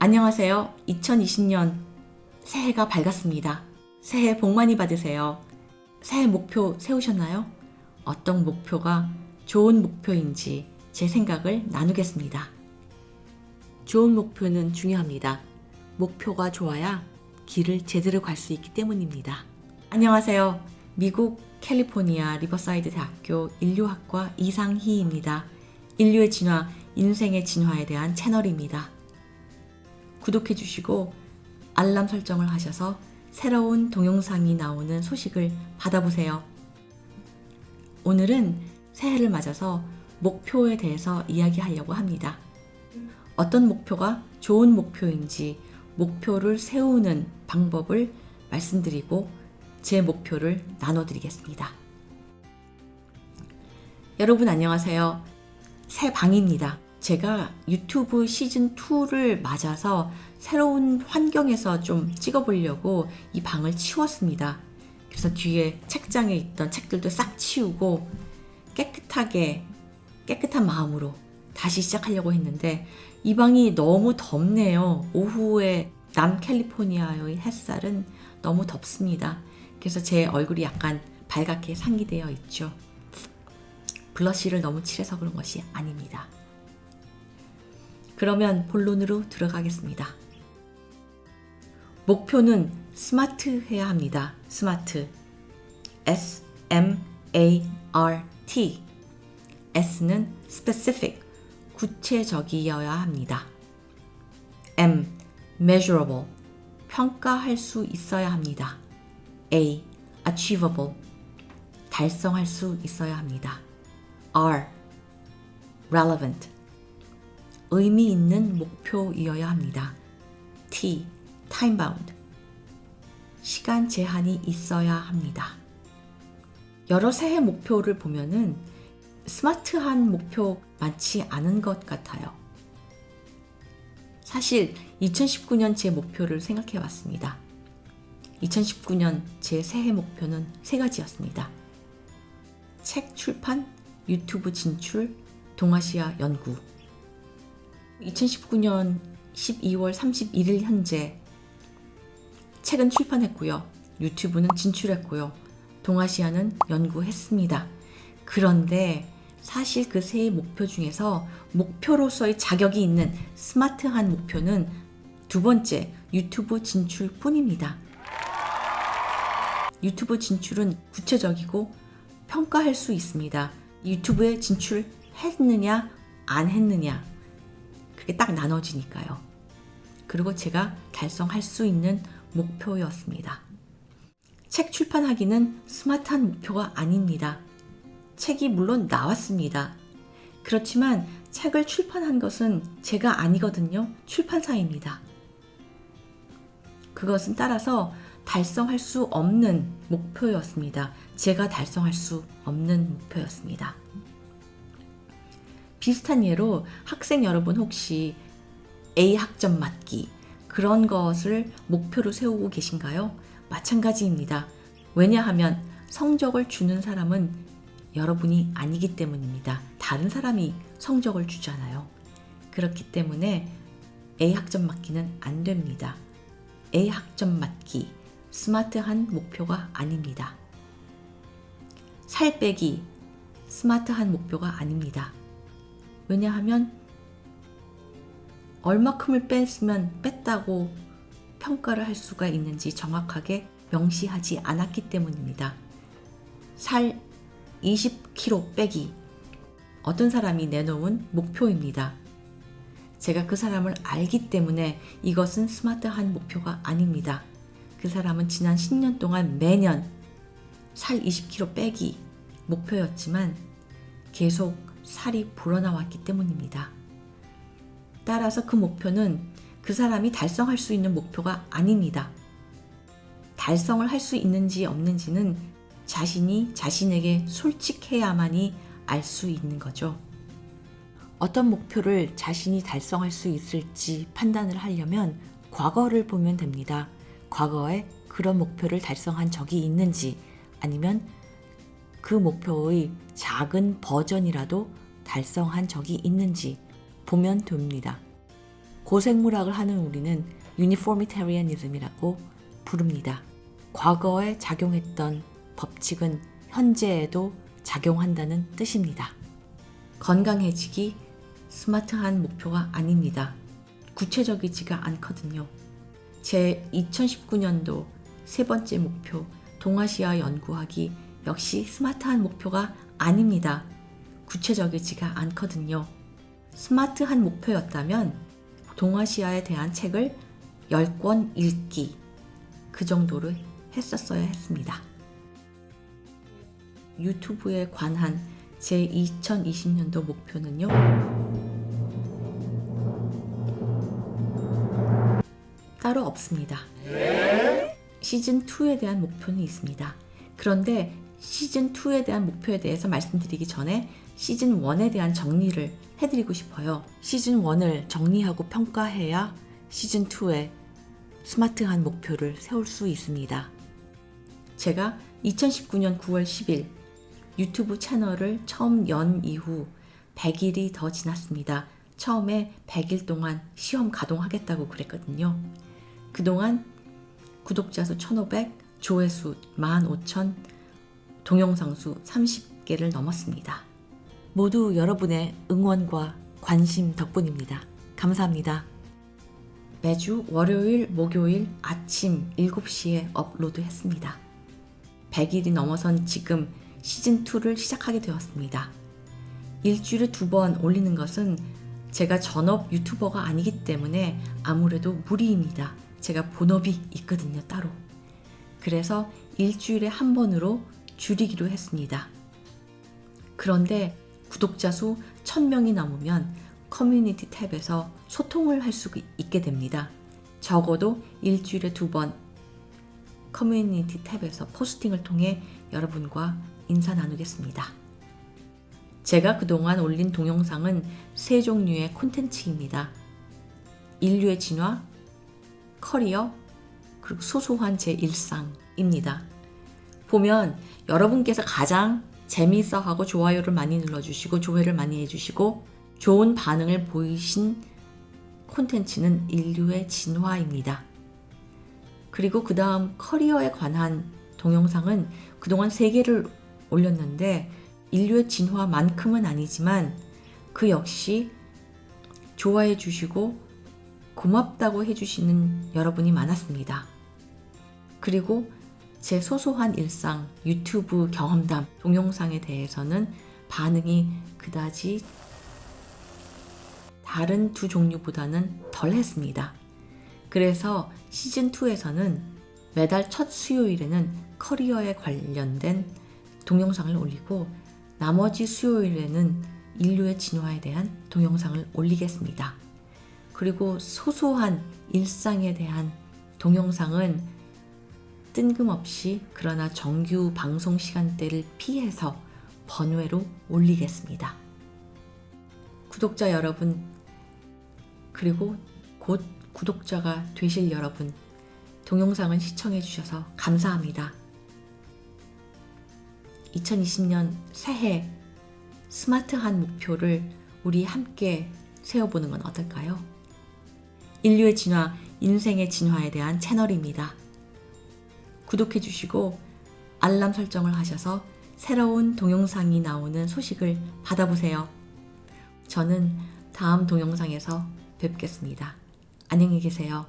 안녕하세요. 2020년 새해가 밝았습니다. 새해 복 많이 받으세요. 새해 목표 세우셨나요? 어떤 목표가 좋은 목표인지 제 생각을 나누겠습니다. 좋은 목표는 중요합니다. 목표가 좋아야 길을 제대로 갈 수 있기 때문입니다. 안녕하세요. 미국 캘리포니아 리버사이드 대학교 인류학과 이상희입니다. 인류의 진화, 인생의 진화에 대한 채널입니다. 구독해 주시고 알람 설정을 하셔서 새로운 동영상이 나오는 소식을 받아보세요. 오늘은 새해를 맞아서 목표에 대해서 이야기하려고 합니다. 어떤 목표가 좋은 목표인지 목표를 세우는 방법을 말씀드리고 제 목표를 나눠드리겠습니다. 여러분 안녕하세요. 새 방입니다. 제가 유튜브 시즌 2를 맞아서 새로운 환경에서 좀 찍어보려고 이 방을 치웠습니다. 그래서 뒤에 책장에 있던 책들도 싹 치우고 깨끗하게 깨끗한 마음으로 다시 시작하려고 했는데 이 방이 너무 덥네요. 오후에 남캘리포니아의 햇살은 너무 덥습니다. 그래서 제 얼굴이 약간 발갛게 상기되어 있죠. 블러쉬를 너무 칠해서 그런 것이 아닙니다. 그러면 본론으로 들어가겠습니다. 목표는 스마트 해야 합니다. 스마트. S M A R T. S는 specific, 구체적이어야 합니다. M measurable, 평가할 수 있어야 합니다. A achievable, 달성할 수 있어야 합니다. R relevant, 의미 있는 목표이어야 합니다. T time bound, 시간 제한이 있어야 합니다. 여러 새해 목표를 보면은 스마트한 목표 많지 않은 것 같아요. 사실 2019년 제 목표를 생각해 봤습니다. 2019년 제 새해 목표는 세 가지였습니다. 책 출판, 유튜브 진출, 동아시아 연구. 2019년 12월 31일 현재 책은 출판했고요. 유튜브는 진출했고요. 동아시아는 연구했습니다. 그런데 사실 그 세 목표 중에서 목표로서의 자격이 있는 스마트한 목표는 두 번째 유튜브 진출 뿐입니다. 유튜브 진출은 구체적이고 평가할 수 있습니다. 유튜브에 진출했느냐, 안 했느냐. 그게 딱 나눠지니까요. 그리고 제가 달성할 수 있는 목표였습니다. 책 출판하기는 스마트한 목표가 아닙니다. 책이 물론 나왔습니다. 그렇지만 책을 출판한 것은 제가 아니거든요. 출판사입니다. 그것은 따라서 달성할 수 없는 목표였습니다. 제가 달성할 수 없는 목표였습니다. 비슷한 예로 학생 여러분 혹시 A 학점 맞기 그런 것을 목표로 세우고 계신가요? 마찬가지입니다. 왜냐하면 성적을 주는 사람은 여러분이 아니기 때문입니다. 다른 사람이 성적을 주잖아요. 그렇기 때문에 A 학점 맞기는 안 됩니다. A 학점 맞기, 스마트한 목표가 아닙니다. 살 빼기, 스마트한 목표가 아닙니다. 왜냐하면 얼마큼을 뺐으면 뺐다고 평가를 할 수가 있는지 정확하게 명시하지 않았기 때문입니다. 살 20kg 빼기. 어떤 사람이 내놓은 목표입니다. 제가 그 사람을 알기 때문에 이것은 스마트한 목표가 아닙니다. 그 사람은 지난 10년 동안 매년 살 20kg 빼기 목표였지만 계속 살이 불어나왔기 때문입니다. 따라서 그 목표는 그 사람이 달성할 수 있는 목표가 아닙니다. 달성을 할 수 있는지 없는지는 자신이 자신에게 솔직해야만이 알 수 있는 거죠. 어떤 목표를 자신이 달성할 수 있을지 판단을 하려면 과거를 보면 됩니다. 과거에 그런 목표를 달성한 적이 있는지 아니면 그 목표의 작은 버전이라도 달성한 적이 있는지 보면 됩니다. 고생물학을 하는 우리는 유니포미테리언이즘이라고 부릅니다. 과거에 작용했던 법칙은 현재에도 작용한다는 뜻입니다. 건강해지기 스마트한 목표가 아닙니다. 구체적이지가 않거든요. 제 2019년도 세 번째 목표 동아시아 연구하기 역시 스마트한 목표가 아닙니다. 구체적이지가 않거든요. 스마트한 목표였다면 동아시아에 대한 책을 10권 읽기 그 정도를 했었어야 했습니다. 유튜브에 관한 제 2020년도 목표는요. 따로 없습니다. 시즌 2에 대한 목표는 있습니다. 그런데 시즌 2에 대한 목표에 대해서 말씀드리기 전에 시즌 1에 대한 정리를 해드리고 싶어요. 시즌 1을 정리하고 평가해야 시즌 2에 스마트한 목표를 세울 수 있습니다. 제가 2019년 9월 10일 유튜브 채널을 처음 연 이후 100일이 더 지났습니다. 처음에 100일 동안 시험 가동하겠다고 그랬거든요. 그동안 구독자 수 1500, 조회수 15,000, 동영상 수 30개를 넘었습니다. 모두 여러분의 응원과 관심 덕분입니다. 감사합니다. 매주 월요일, 목요일 아침 7시에 업로드 했습니다. 100일이 넘어선 지금 시즌2를 시작하게 되었습니다. 일주일에 두 번 올리는 것은 제가 전업 유튜버가 아니기 때문에 아무래도 무리입니다. 제가 본업이 있거든요, 따로. 그래서 일주일에 한 번으로 줄이기로 했습니다. 그런데 구독자 수 1000명이 넘으면 커뮤니티 탭에서 소통을 할 수 있게 됩니다. 적어도 일주일에 두 번 커뮤니티 탭에서 포스팅을 통해 여러분과 인사 나누겠습니다. 제가 그동안 올린 동영상은 세 종류의 콘텐츠입니다. 인류의 진화, 커리어, 그리고 소소한 제 일상입니다. 보면 여러분께서 가장 재미있어 하고 좋아요를 많이 눌러주시고 조회를 많이 해주시고 좋은 반응을 보이신 콘텐츠는 인류의 진화입니다. 그리고 그 다음 커리어에 관한 동영상은 그동안 3개를 올렸는데 인류의 진화만큼은 아니지만 그 역시 좋아해 주시고 고맙다고 해주시는 여러분이 많았습니다. 그리고 제 소소한 일상 유튜브 경험담 동영상에 대해서는 반응이 그다지 다른 두 종류보다는 덜 했습니다. 그래서 시즌2에서는 매달 첫 수요일에는 커리어에 관련된 동영상을 올리고 나머지 수요일에는 인류의 진화에 대한 동영상을 올리겠습니다. 그리고 소소한 일상에 대한 동영상은 뜬금없이 그러나 정규 방송 시간대를 피해서 번외로 올리겠습니다. 구독자 여러분, 그리고 곧 구독자가 되실 여러분, 동영상을 시청해 주셔서 감사합니다. 2020년 새해 스마트한 목표를 우리 함께 세워보는 건 어떨까요? 인류의 진화, 인생의 진화에 대한 채널입니다. 구독해 주시고 알람 설정을 하셔서 새로운 동영상이 나오는 소식을 받아보세요. 저는 다음 동영상에서 뵙겠습니다. 안녕히 계세요.